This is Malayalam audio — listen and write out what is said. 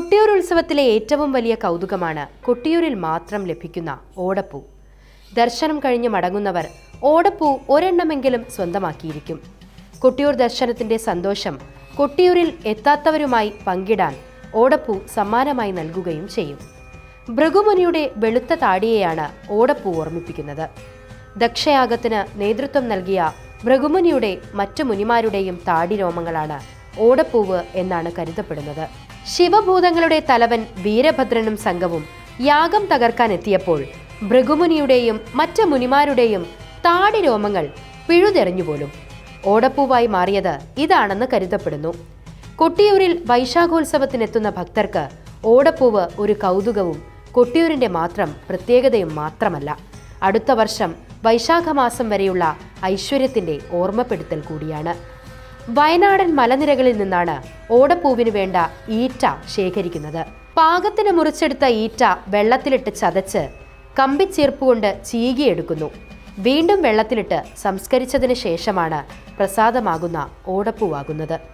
കൊട്ടിയൂർ ഉത്സവത്തിലെ ഏറ്റവും വലിയ കൗതുകമാണ് കൊട്ടിയൂരിൽ മാത്രം ലഭിക്കുന്ന ഓടപ്പൂ. ദർശനം കഴിഞ്ഞ് മടങ്ങുന്നവർ ഓടപ്പൂ ഒരെണ്ണമെങ്കിലും സ്വന്തമാക്കിയിരിക്കും. കൊട്ടിയൂർ ദർശനത്തിന്റെ സന്തോഷം കൊട്ടിയൂരിൽ എത്താത്തവരുമായി പങ്കിടാൻ ഓടപ്പൂ സമ്മാനമായി നൽകുകയും ചെയ്യും. ഭൃഗുമുനിയുടെ വെളുത്ത താടിയെയാണ് ഓടപ്പൂ ഓർമ്മിപ്പിക്കുന്നത്. ദക്ഷയാഗത്തിന് നേതൃത്വം നൽകിയ ഭൃഗുമുനിയുടെ മറ്റു മുനിമാരുടെയും താടി രോമങ്ങളാണ് ഓടപ്പൂവ് എന്നാണ് കരുതപ്പെടുന്നത്. ശിവഭൂതങ്ങളുടെ തലവൻ വീരഭദ്രനും സംഘവും യാഗം തകർക്കാൻ എത്തിയപ്പോൾ ഭൃഗുമുനിയുടെയും മറ്റു മുനിമാരുടെയും താടി രോമങ്ങൾ പിഴുതെറിഞ്ഞുപോലും ഓടപ്പൂവായി മാറിയത് ഇതാണെന്ന് കരുതപ്പെടുന്നു. കൊട്ടിയൂരിൽ വൈശാഖോത്സവത്തിനെത്തുന്ന ഭക്തർക്ക് ഓടപ്പൂവ് ഒരു കൗതുകവും കൊട്ടിയൂരിന്റെ മാത്രം പ്രത്യേകതയും മാത്രമല്ല. അടുത്ത വർഷം വൈശാഖമാസം വരെയുള്ള ഐശ്വര്യത്തിന്റെ ഓർമ്മപ്പെടുത്തൽ കൂടിയാണ്. വയനാടൻ മലനിരകളിൽ നിന്നാണ് ഓടപ്പൂവിന് വേണ്ട ഈറ്റ ശേഖരിക്കുന്നത്. പാകത്തിന് മുറിച്ചെടുത്ത ഈറ്റ വെള്ളത്തിലിട്ട് ചതച്ച് കമ്പിച്ചീർപ്പ് കൊണ്ട് ചീകിയെടുക്കുന്നു. വീണ്ടും വെള്ളത്തിലിട്ട് സംസ്കരിച്ചതിന് ശേഷമാണ് പ്രസാദമാകുന്ന ഓടപ്പൂവാകുന്നത്.